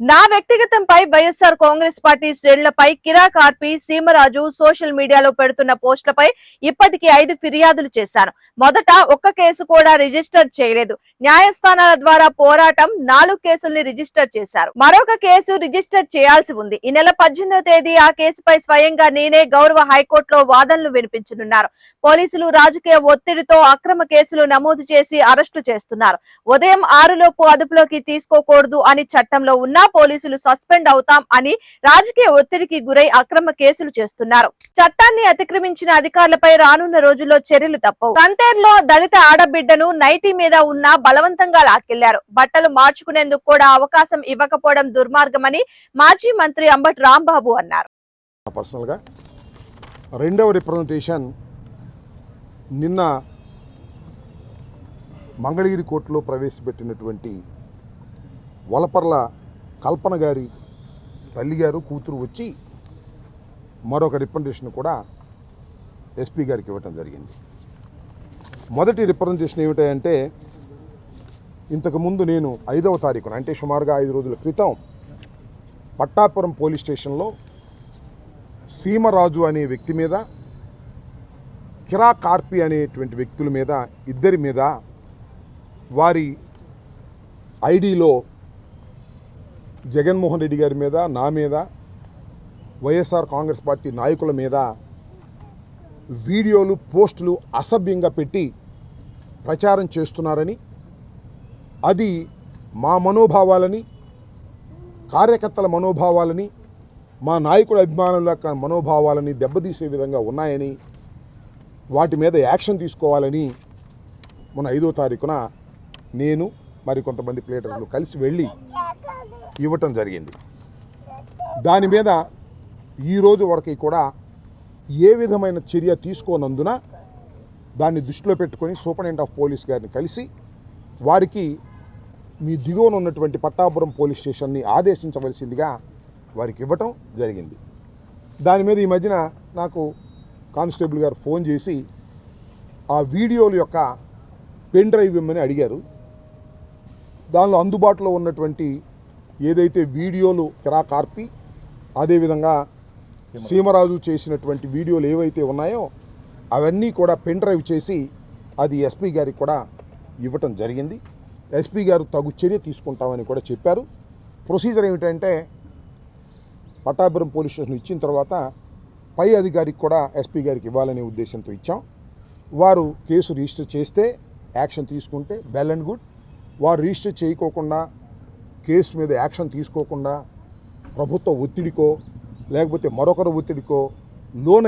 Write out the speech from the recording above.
నా వ్యక్తిగతంపై వైఎస్ఆర్ కాంగ్రెస్ పార్టీ శ్రేణులపై కిరాక్ ఆర్పి సీమరాజు సోషల్ మీడియాలో పెడుతున్న పోస్టులపై ఇప్పటికీ ఐదు ఫిర్యాదులు చేశాను మొదట ఒక్క కేసు కూడా రిజిస్టర్ చేయలేదు. న్యాయస్థానాల ద్వారా పోరాటం నాలుగు కేసుల్ని రిజిస్టర్ చేశారు. మరొక కేసు రిజిస్టర్ చేయాల్సి ఉంది. ఈ నెల పద్దెనిమిదవ తేదీ ఆ కేసుపై స్వయంగా నేనే గౌరవ హైకోర్టులో వాదనలు వినిపించనున్నారు. పోలీసులు రాజకీయ ఒత్తిడితో అక్రమ కేసులు నమోదు చేసి అరెస్టు చేస్తున్నారు. ఉదయం ఆరులోపు అదుపులోకి తీసుకోకూడదు అని చట్టంలో ఉన్నా పోలీసులు సస్పెండ్ అవుతాం అని రాజకీయ ఒత్తిడికి గురై అక్రమ కేసులు చేస్తున్నారు. చట్టాన్ని అతిక్రమించిన అధికారులపై రానున్న రోజుల్లో చర్యలు తప్పవు. కంతేర్లో దళిత ఆడబిడ్డను నైటీ మీద ఉన్న బలవంతంగా లాక్కెళ్ళారు. బట్టలు మార్చుకునేందుకు కూడా అవకాశం ఇవ్వకపోవడం దుర్మార్గమని మాజీ మంత్రి అంబటి రాంబాబు అన్నారు. పర్సనల్గా రెండవ రిప్రజెంటేషన్ నిన్న మంగళగిరి కోర్టులో ప్రవేశపెట్టినటువంటి వలపర్ల కల్పన గారి తల్లి గారు కూతురు వచ్చి మరొక రిప్రజెంటేషన్ కూడా ఎస్పీ గారికి ఇవ్వటం జరిగింది. మొదటి రిప్రజెంటేషన్ ఏమిటంటే ఇంతకుముందు నేను ఐదవ తారీఖున అంటే సుమారుగా ఐదు రోజుల క్రితం పట్టాపురం పోలీస్ స్టేషన్లో సీమరాజు అనే వ్యక్తి మీద కిరా కార్పి అనేటువంటి వ్యక్తుల మీద ఇద్దరి మీద వారి ఐడిలో జగన్మోహన్ రెడ్డి గారి మీద నా మీద వైఎస్ఆర్ కాంగ్రెస్ పార్టీ నాయకుల మీద వీడియోలు పోస్టులు అసభ్యంగా పెట్టి ప్రచారం చేస్తున్నారని అది మా మనోభావాలని కార్యకర్తల మనోభావాలని మా నాయకుల అభిమానుల యొక్క మనోభావాలని దెబ్బతీసే విధంగా ఉన్నాయని వాటి మీద యాక్షన్ తీసుకోవాలని మన ఐదో తారీఖున నేను మరి కొంతమంది ప్లేటర్లు కలిసి వెళ్ళి ఇవ్వటం జరిగింది. దాని మీద ఈరోజు వరకు కూడా ఏ విధమైన చర్య తీసుకోనందున దాన్ని దృష్టిలో పెట్టుకొని సూపరింటెండెంట్ ఆఫ్ పోలీస్ గారిని కలిసి వారికి మీ దిగువన ఉన్నటువంటి పట్టాపురం పోలీస్ స్టేషన్ని ఆదేశించవలసిందిగా వారికి ఇవ్వటం జరిగింది. దాని మీద ఈ మధ్యన నాకు కానిస్టేబుల్ గారు ఫోన్ చేసి ఆ వీడియోల యొక్క పెన్ డ్రైవ్ ఇమ్మని అడిగారు. దానిలో అందుబాటులో ఉన్నటువంటి ఏదైతే వీడియోలు కిరా కార్పి అదేవిధంగా సీమరాజు. చేసినటువంటి వీడియోలు ఏవైతే ఉన్నాయో అవన్నీ కూడా పెన్ డ్రైవ్ చేసి అది ఎస్పీ గారికి కూడా ఇవ్వటం జరిగింది. ఎస్పీ గారు తగు చర్య తీసుకుంటామని కూడా చెప్పారు. ప్రొసీజర్ ఏమిటంటే పట్టాపురం పోలీస్ స్టేషన్ ఇచ్చిన తర్వాత పై అధికారికి కూడా ఎస్పీ గారికి ఇవ్వాలనే ఉద్దేశంతో ఇచ్చాం. వారు కేసు రిజిస్టర్ చేస్తే యాక్షన్ తీసుకుంటే వెల్ అండ్ గుడ్. వారు రిజిస్టర్ చేయకోకుండా కేసు మీద యాక్షన్ తీసుకోకుండా ప్రభుత్వ ఒత్తిడికో లేకపోతే మరొకరి ఒత్తిడికో లోన